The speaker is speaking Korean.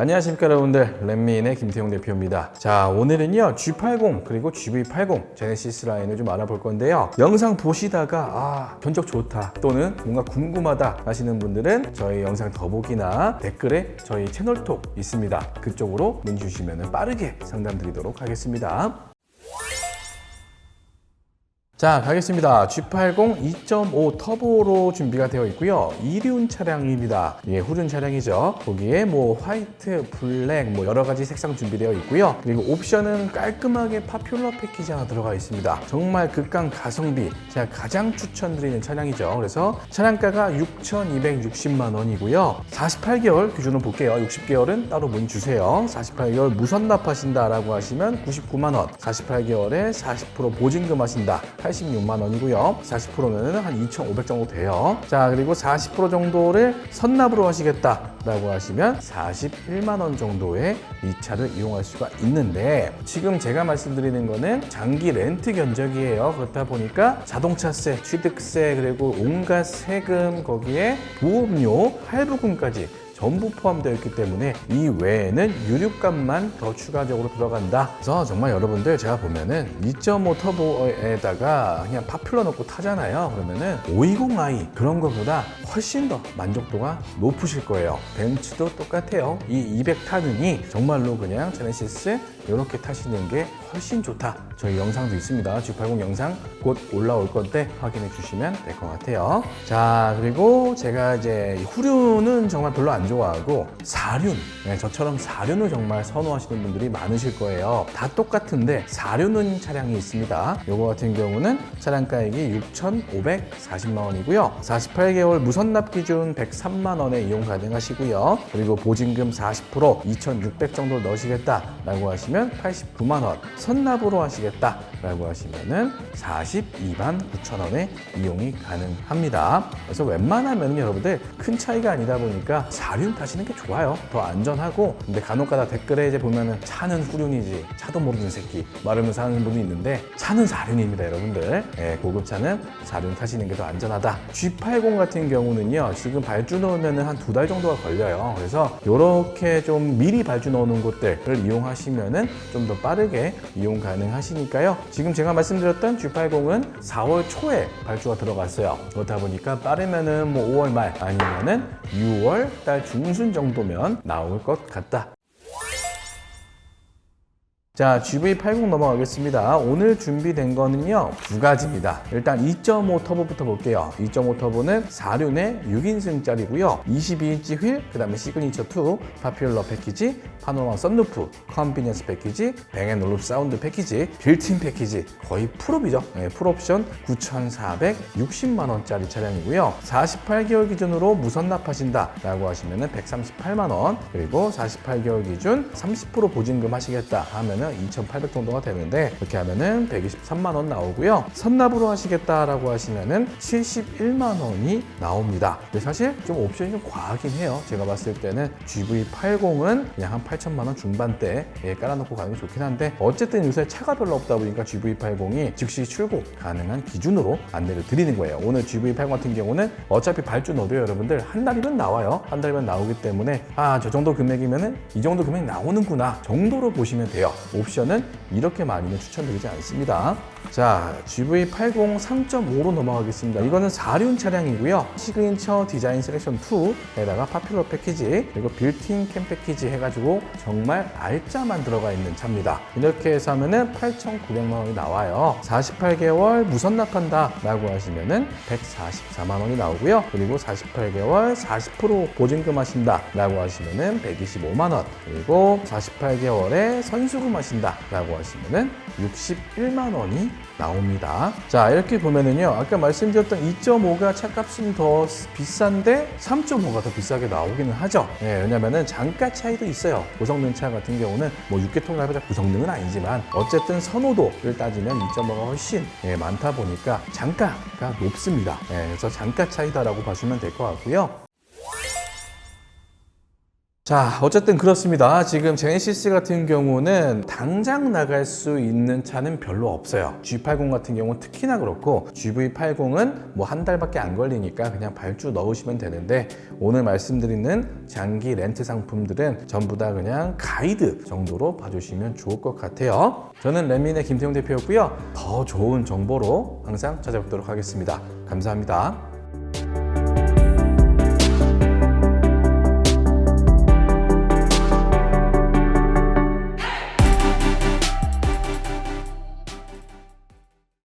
안녕하십니까 여러분들. 랜미인의 김태용 대표입니다. 자 오늘은요 G80 그리고 GV80 제네시스 라인을 좀 알아볼 건데요. 영상 보시다가 아 견적 좋다 또는 뭔가 궁금하다 하시는 분들은 저희 영상 더보기나 댓글에 저희 채널톡 있습니다. 그쪽으로 문의 주시면 빠르게 상담 드리도록 하겠습니다 자 가겠습니다. G80 2.5 터보로 준비가 되어 있고요. 2륜 차량입니다. 예, 후륜 차량이죠. 거기에 뭐 화이트, 블랙 뭐 여러 가지 색상 준비되어 있고요. 그리고 옵션은 깔끔하게 파퓰러 패키지 하나 들어가 있습니다. 정말 극강 가성비 제가 가장 추천드리는 차량이죠. 그래서 차량가가 6,260만 원이고요. 48개월 기준으로 볼게요. 60개월은 따로 문 주세요. 48개월 무선납 하신다라고 하시면 99만 원 48개월에 40% 보증금 하신다 86만 원이고요. 40%는 한 2,500 정도 돼요. 자, 그리고 40% 정도를 선납으로 하시겠다라고 하시면 41만 원 정도의 이 차를 이용할 수가 있는데 지금 제가 말씀드리는 거는 장기 렌트 견적이에요. 그렇다 보니까 자동차세, 취득세 그리고 온갖 세금 거기에 보험료, 할부금까지 전부 포함되어 있기 때문에 이 외에는 유류값만 더 추가적으로 들어간다. 그래서 정말 여러분들 제가 보면은 2.5 터보에다가 그냥 파퓰러 넣고 타잖아요. 그러면은 520i 그런 것보다 훨씬 더 만족도가 높으실 거예요. 벤츠도 똑같아요. 이 200 타느니 정말로 그냥 제네시스 이렇게 타시는 게 훨씬 좋다. 저희 영상도 있습니다. G80 영상 곧 올라올 건데 확인해 주시면 될 것 같아요. 자, 그리고 제가 이제 후륜은 정말 별로 안 좋아하고 사륜, 네, 저처럼 사륜을 정말 선호하시는 분들이 많으실 거예요. 다 똑같은데 사륜은 차량이 있습니다. 요거 같은 경우는 차량 가액이 6,540만 원이고요. 48개월 무선납 기준 103만 원에 이용 가능하시고요. 그리고 보증금 40% 2,600 정도 넣으시겠다라고 하시면 89만 원. 선납으로 하시겠다라고 하시면은 42만 9천 원에 이용이 가능합니다. 그래서 웬만하면 여러분들 큰 차이가 아니다 보니까 사륜 타시는 게 좋아요. 더 안전하고 근데 간혹가다 댓글에 이제 보면은 차는 후륜이지 차도 모르는 새끼 말하면서 하는 분이 있는데 차는 사륜입니다, 여러분들. 예, 고급차는 사륜 타시는 게 더 안전하다. G80 같은 경우는요, 지금 발주 넣으면은 한두 달 정도가 걸려요. 그래서 이렇게 좀 미리 발주 넣는 곳들을 이용하시면은 좀 더 빠르게 이용 가능하시니까요. 지금 제가 말씀드렸던 G80은 4월 초에 발주가 들어갔어요. 그렇다 보니까 빠르면은 뭐 5월 말 아니면은 6월 달 중순 정도면 나올 것 같다. 자, GV80 넘어가겠습니다. 오늘 준비된 거는요, 두 가지입니다. 일단 2.5 터보부터 볼게요. 2.5 터보는 4륜의 6인승짜리고요. 22인치 휠, 그 다음에 시그니처 2, 파퓰러 패키지, 파노라마 썬루프, 컨비니언스 패키지, 뱅앤올룹 사운드 패키지, 빌트인 패키지, 거의 풀옵이죠. 네, 풀옵션 9,460만원짜리 차량이고요. 48개월 기준으로 무선납하신다 라고 하시면 138만원, 그리고 48개월 기준 30% 보증금 하시겠다 하면은 2,800 정도가 되는데 이렇게 하면은 123만 원 나오고요. 선납으로 하시겠다라고 하시면은 71만 원이 나옵니다. 근데 사실 좀 옵션이 좀 과하긴 해요. 제가 봤을 때는 GV80은 그냥 한 8천만 원 중반대에 깔아놓고 가는 게 좋긴 한데 어쨌든 요새 차가 별로 없다 보니까 GV80이 즉시 출고 가능한 기준으로 안내를 드리는 거예요. 오늘 GV80 같은 경우는 어차피 발주 넣어도 여러분들 한 달이면 나와요. 한 달이면 나오기 때문에 아 저 정도 금액이면은 이 정도 금액이 나오는구나 정도로 보시면 돼요. 옵션은 이렇게 많이는 추천드리지 않습니다. 자, GV80 3.5로 넘어가겠습니다. 이거는 4륜 차량이고요. 시그니처 디자인 셀렉션 2에다가 파퓰러 패키지, 그리고 빌트인 캠 패키지 해가지고 정말 알짜만 들어가 있는 차입니다. 이렇게 해서 하면은 8,900만 원이 나와요. 48개월 무선 납한다 라고 하시면은 144만 원이 나오고요. 그리고 48개월 40% 보증금 하신다 라고 하시면은 125만 원. 그리고 48개월에 선수금 하신다 라고 하시면은 61만 원이 나옵니다. 자, 이렇게 보면은요. 아까 말씀드렸던 2.5가 차값은 더 비싼데 3.5가 더 비싸게 나오기는 하죠. 예, 왜냐면은 단가 차이도 있어요. 고성능 차 같은 경우는 뭐 6계통이라 해봤자 고성능은 아니지만 어쨌든 선호도를 따지면 2.5가 훨씬 예, 많다 보니까 단가가 높습니다. 예, 그래서 단가 차이다라고 봐주면 될 것 같고요. 자, 어쨌든 그렇습니다. 지금 제네시스 같은 경우는 당장 나갈 수 있는 차는 별로 없어요. G80 같은 경우는 특히나 그렇고 GV80은 뭐 한 달밖에 안 걸리니까 그냥 발주 넣으시면 되는데 오늘 말씀드리는 장기 렌트 상품들은 전부 다 그냥 가이드 정도로 봐주시면 좋을 것 같아요. 저는 레민의 김태용 대표였고요. 더 좋은 정보로 항상 찾아뵙도록 하겠습니다. 감사합니다.